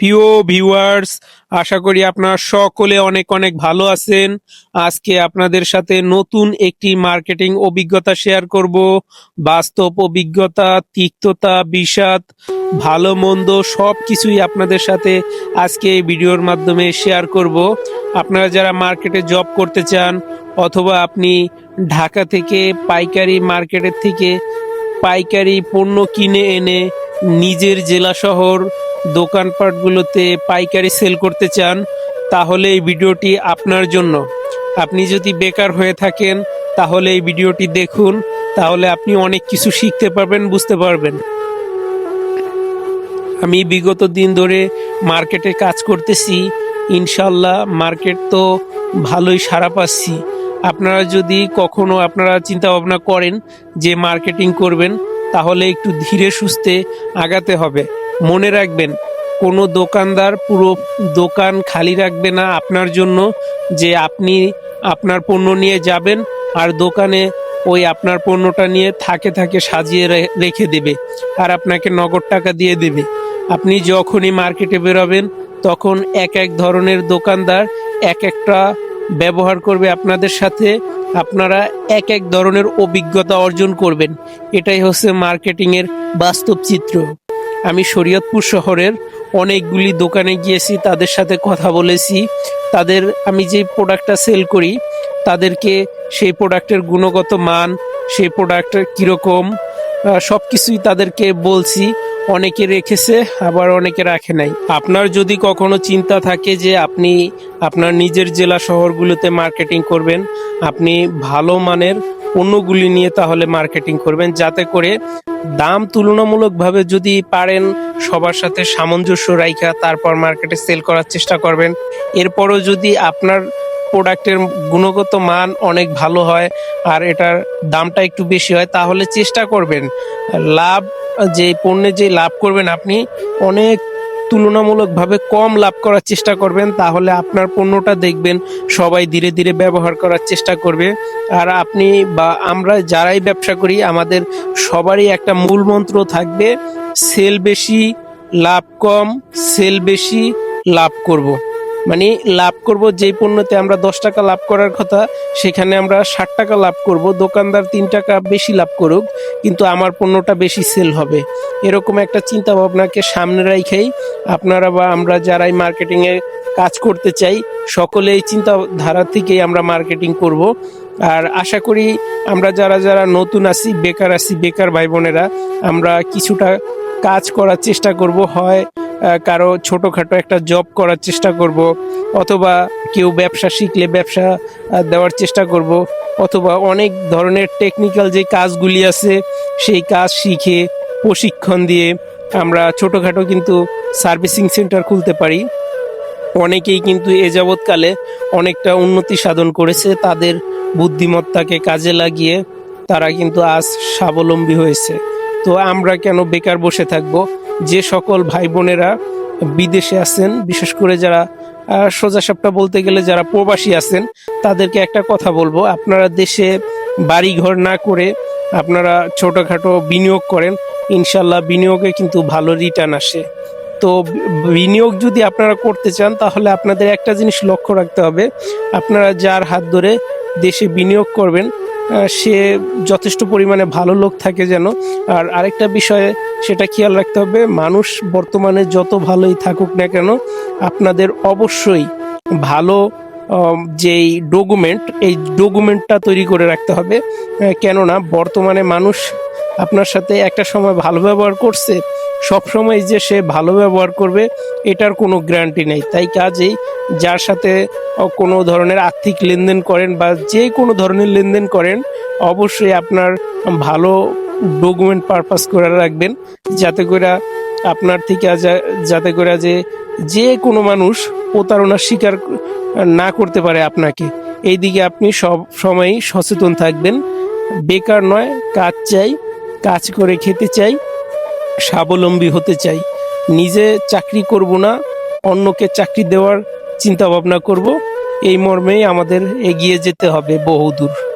প্রিয় ভিউয়ার্স আশা করি আপনারা সকলে অনেক অনেক ভালো আছেন। আজকে আপনাদের সাথে নতুন একটি মার্কেটিং অভিজ্ঞতা শেয়ার করব। বাস্তব অভিজ্ঞতা, তিক্ততা, বিষাদ, ভালো, মন্দ সব কিছুই আপনাদের সাথে আজকে এই ভিডিওর মাধ্যমে শেয়ার করব। আপনারা যারা মার্কেটে জব করতে চান, অথবা আপনি ঢাকা থেকে পাইকারি মার্কেটের থেকে পাইকারি পণ্য কিনে এনে নিজের জেলা শহর দোকানপাটগুলোতে পাইকারি সেল করতে চান, তাহলে এই ভিডিওটি আপনার জন্য। আপনি যদি বেকার হয়ে থাকেন, তাহলে এই ভিডিওটি দেখুন, তাহলে আপনি অনেক কিছু শিখতে পারবেন, বুঝতে পারবেন। আমি বিগত দিন ধরে মার্কেটে কাজ করতেছি ইনশাল্লাহ মার্কেট তো ভালোই সারা পাচ্ছি। আপনারা যদি কখনো আপনারা চিন্তা ভাবনা করেন যে মার্কেটিং করবেন, তাহলে একটু ধীরে সুস্থে আগাতে হবে। মনে রাখবেন, কোনো দোকানদার পুরো দোকান খালি রাখবে না আপনার জন্য, যে আপনি আপনার পণ্য নিয়ে যাবেন আর দোকানে ওই আপনার পণ্যটা নিয়ে থাকে থাকে সাজিয়ে রেখে দেবে আর আপনাকে নগদ টাকা দিয়ে দেবে। আপনি যখনই মার্কেটে বেরোবেন, তখন এক এক ধরনের দোকানদার এক একটা ব্যবহার করবে আপনাদের সাথে, আপনারা এক এক ধরনের অভিজ্ঞতা অর্জন করবেন। এটাই হচ্ছে মার্কেটিংয়ের বাস্তব চিত্র। আমি শরীয়তপুর শহরের অনেকগুলি দোকানে গিয়েছি, তাদের সাথে কথা বলেছি। তাদের, আমি যে প্রোডাক্টটা সেল করি, তাদেরকে সেই প্রোডাক্টের গুণগত মান, সেই প্রোডাক্টের কীরকম সব কিছুই তাদেরকে বলছি। অনেকে রেখেছে, আবার অনেকে রাখে নাই। আপনার যদি কখনো চিন্তা থাকে যে আপনি আপনার নিজের জেলা শহরগুলোতে মার্কেটিং করবেন, আপনি ভালো মানের পণ্যগুলি নিয়ে তাহলে মার্কেটিং করবেন, যাতে করে দাম তুলনামূলকভাবে যদি পারেন, সবার সাথে সামঞ্জস্য রাইখা তারপর মার্কেটে সেল করার চেষ্টা করবেন। এরপরও যদি আপনার প্রোডাক্টের গুণগত মান অনেক ভালো হয় আর এটার দামটা একটু বেশি হয়, তাহলে চেষ্টা করবেন। লাভ, যে পণ্যে যে লাভ করবেন আপনি, অনেক তুলনামূলকভাবে কম লাভ করার চেষ্টা করবেন, তাহলে আপনার পণ্যটা দেখবেন সবাই ধীরে ধীরে ব্যবহার করার চেষ্টা করবে আর আপনি বা আমরা যারাই ব্যবসা করি, আমাদের সবারই একটা মূল মন্ত্র থাকবে, সেল বেশি, লাভ কম, সেল বেশি, লাভ করব। মানে লাভ করব যেই পণ্যতে আমরা দশ টাকা লাভ করার কথা, সেখানে আমরা ষাট টাকা লাভ করব। দোকানদার তিন টাকা বেশি লাভ করুক, কিন্তু আমার পণ্যটা বেশি সেল হবে। এরকম একটা চিন্তা ভাবনাকে সামনে রাখাই আপনারা বা আমরা যারাই মার্কেটিংয়ে কাজ করতে চাই, সকলে এই চিন্তাধারা থেকেই আমরা মার্কেটিং করব। আর আশা করি আমরা যারা যারা নতুন আছি, বেকার আছি, বেকার ভাই বোনেরা আমরা কিছুটা কাজ করার চেষ্টা করব। হয় কারও ছোটোখাটো একটা জব করার চেষ্টা করব, অথবা কেউ ব্যবসা শিখলে ব্যবসা দেওয়ার চেষ্টা করব, অথবা অনেক ধরনের টেকনিক্যাল যে কাজগুলি আছে, সেই কাজ শিখে, প্রশিক্ষণ দিয়ে আমরা ছোটোখাটো কিন্তু সার্ভিসিং সেন্টার খুলতে পারি। অনেকেই কিন্তু এ যাবৎকালে অনেকটা উন্নতি সাধন করেছে, তাদের বুদ্ধিমত্তাকে কাজে লাগিয়ে তারা কিন্তু আজ স্বাবলম্বী হয়েছে। তো আমরা কেন বেকার বসে থাকব? যে সকল ভাই বোনেরা বিদেশে আছেন, বিশেষ করে যারা সোজা সাপটা বলতে গেলে যারা প্রবাসী আছেন, তাদেরকে একটা কথা বলব। আপনারা দেশে বাড়ি ঘর না করে আপনারা ছোটোখাটো বিনিয়োগ করেন, ইনশাল্লাহ বিনিয়োগে কিন্তু ভালো রিটার্ন আসে। তো বিনিয়োগ যদি আপনারা করতে চান, তাহলে আপনাদের একটা জিনিস লক্ষ্য রাখতে হবে। আপনারা যার হাত ধরে দেশে বিনিয়োগ করবেন সে যথেষ্ট পরিমাণে ভালো লোক থাকে যেন। আর আরেকটা বিষয়ে সেটা খেয়াল রাখতে হবে, মানুষ বর্তমানে যত ভালোই থাকুক না কেন, আপনাদের অবশ্যই ভালো যেই ডকুমেন্ট, এই ডকুমেন্টটা তৈরি করে রাখতে হবে। কেননা বর্তমানে মানুষ আপনার সাথে একটা সময় ভালো ব্যবহার করছে সব সময় যে সে ভালো ব্যবহার করবে, এটার কোনো গ্যারান্টি নেই। তাই কাজেই যার সাথে কোনো ধরনের আর্থিক লেনদেন করেন বা যে কোনো ধরনের লেনদেন করেন, অবশ্যই আপনার ভালো ডকুমেন্ট পারপাস করে রাখবেন। যাতে করে আপনার থেকে যাতে করে যে যে কোনো মানুষ প্রতারণার শিকার না করতে পারে আপনাকে। এই দিকে আপনি সব সময়ই সচেতন থাকবেন। বেকার নয়, কাজ চাই, কাজ করে খেতে চাই। স্বাবলম্বী হতে চাই। নিজে চাকরি করব না, অন্যকে চাকরি দেওয়ার চিন্তা ভাবনা করব। এই মর্মেই আমাদের এগিয়ে যেতে হবে বহুদূর।